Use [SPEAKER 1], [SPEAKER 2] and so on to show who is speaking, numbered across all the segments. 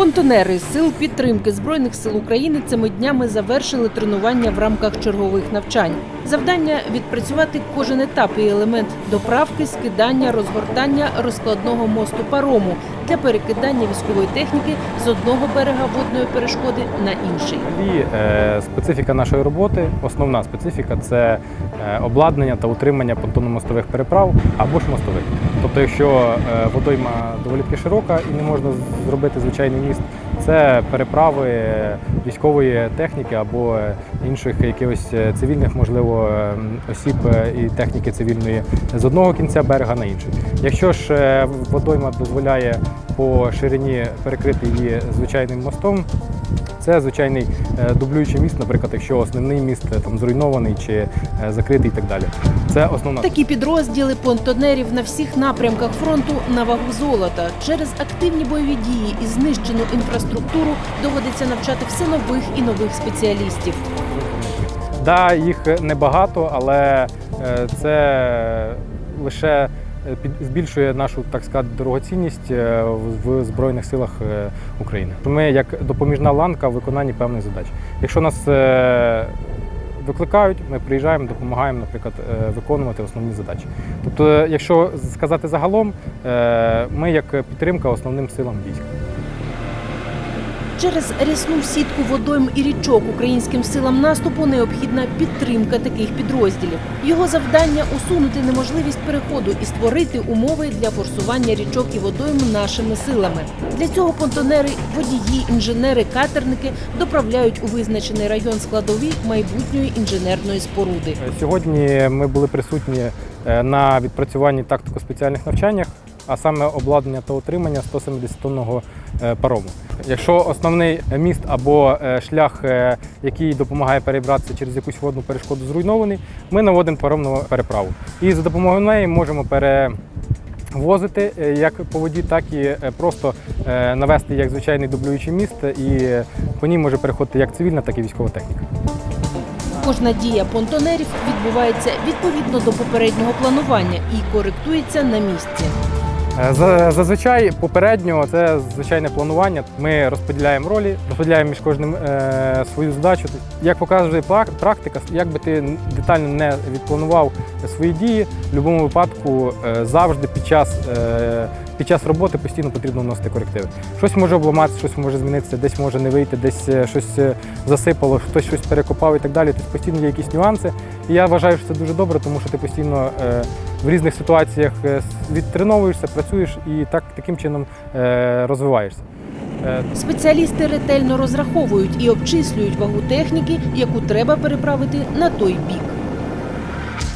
[SPEAKER 1] Понтонери сил підтримки збройних сил України цими днями завершили тренування в рамках чергових навчань. Завдання відпрацювати кожен етап і елемент доправки, скидання, розгортання розкладного мосту парому для перекидання військової техніки з одного берега водної перешкоди на інший.
[SPEAKER 2] Взагалі, е, специфіка нашої роботи, основна специфіка це е, обладнання та утримання понтонно-мостових переправ або ж мостових. Тобто, якщо е, водойма доволі широка і не можна зробити звичайний міст, це переправи військової техніки або інших якихось е, цивільних, можливо, осіб е, і техніки цивільної з одного кінця берега на інший. Якщо ж е, водойма дозволяє по ширині перекрити її звичайним мостом, це звичайний е, дублюючий міст, наприклад, якщо основний міст е, там зруйнований чи е, закритий і так далі. Це основна
[SPEAKER 1] Такі підрозділи понтонерів на всіх напрямках фронту на вагу золота. Через активні бойові дії і знищену інфраструктуру доводиться навчати все нових і нових спеціалістів.
[SPEAKER 2] Да, їх небагато, але це лише збільшує нашу, так сказати, дорогоцінність е, в Збройних силах е, України. Ми як допоміжна ланка в виконанні певних задач. Якщо нас е, викликають, ми приїжджаємо, допомагаємо, наприклад, е, виконувати основні задачі. Тобто, е, якщо сказати загалом, е, ми як підтримка основним силам військ.
[SPEAKER 1] Через рясну сітку водойм і річок українським силам наступу необхідна підтримка таких підрозділів. Його завдання усунути неможливість переходу і створити умови для форсування річок і водойм нашими силами. Для цього понтонери, водії, інженери, катерники доправляють у визначений район складові майбутньої інженерної споруди.
[SPEAKER 2] Сьогодні ми були присутні е, на відпрацюванні тактико-спеціальних навчаннях, а саме обладнання та утримання 170-тонного е, парому. Якщо основний міст або е, шлях, е, який допомагає перебратися через якусь водну перешкоду, зруйнований, ми наводимо паромну переправу. І за допомогою неї можемо перевозити е, як по воді, так і просто навести як звичайний дублюючий міст, і по ній може переходити як цивільна, так і військова техніка.
[SPEAKER 1] Кожна дія понтонерів відбувається відповідно до попереднього планування і коректується на місці.
[SPEAKER 2] Е, За- Зазвичай попередньо це звичайне планування. Ми розподіляємо ролі, розподіляємо між кожним е, свою задачу. Як показує практика, як би ти детально не відпланував свої дії, в будь-якому випадку е, завжди під час, під час роботи постійно потрібно вносити корективи. Щось може обламатися, щось може змінитися, десь може не вийти, десь е, щось е, засипало, хтось щось перекопав і так далі. Тобто постійно є якісь нюанси. І я вважаю, що це дуже добре, тому що ти постійно е, в різних ситуаціях відтреновуєшся, працюєш і так таким чином розвиваєшся.
[SPEAKER 1] Спеціалісти ретельно розраховують і обчислюють вагу техніки, яку треба переправити на той бік.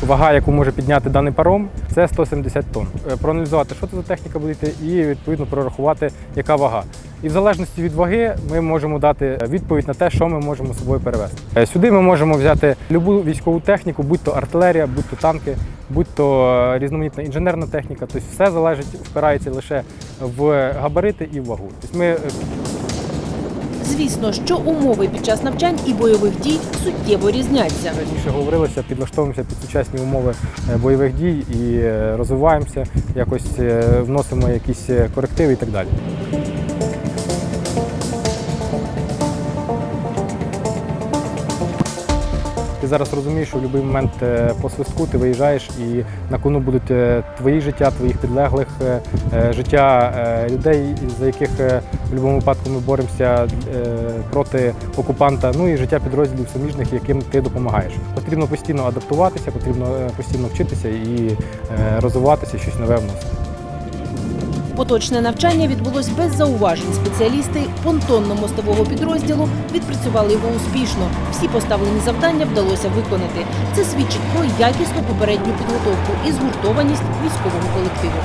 [SPEAKER 2] Вага, яку може підняти даний паром, це 170 тонн. Е, Проаналізувати, що це за техніка буде і відповідно прорахувати, яка вага. І в залежності від ваги ми можемо дати відповідь на те, що ми можемо з собою перевезти. Е, Сюди ми можемо взяти любу військову техніку, будь то артилерія, будь то танки, будь то е, різноманітна інженерна техніка. Тобто все залежить, впирається лише в габарити і в вагу. Тобто ми е,
[SPEAKER 1] Звісно, що умови під час навчань і бойових дій суттєво різняться.
[SPEAKER 2] Раніше говорилося, підлаштовуємося під сучасні умови е, бойових дій і е, розвиваємося, якось е, вносимо якісь корективи і так далі. Ти зараз розумієш, що в будь-який момент е, по свистку ти виїжджаєш і на кону будуть е, твої життя, твоїх підлеглих, е, життя людей, за яких в будь-якому випадку ми боремося проти окупанта, ну і життя підрозділів суміжних, яким ти допомагаєш. Потрібно постійно адаптуватися, потрібно постійно вчитися і розвиватися, щось нове вносити.
[SPEAKER 1] Поточне навчання відбулось без зауважень. Спеціалісти понтонно-мостового підрозділу відпрацювали його успішно. Всі поставлені завдання вдалося виконати. Це свідчить про якісну попередню підготовку і згуртованість військового колективу.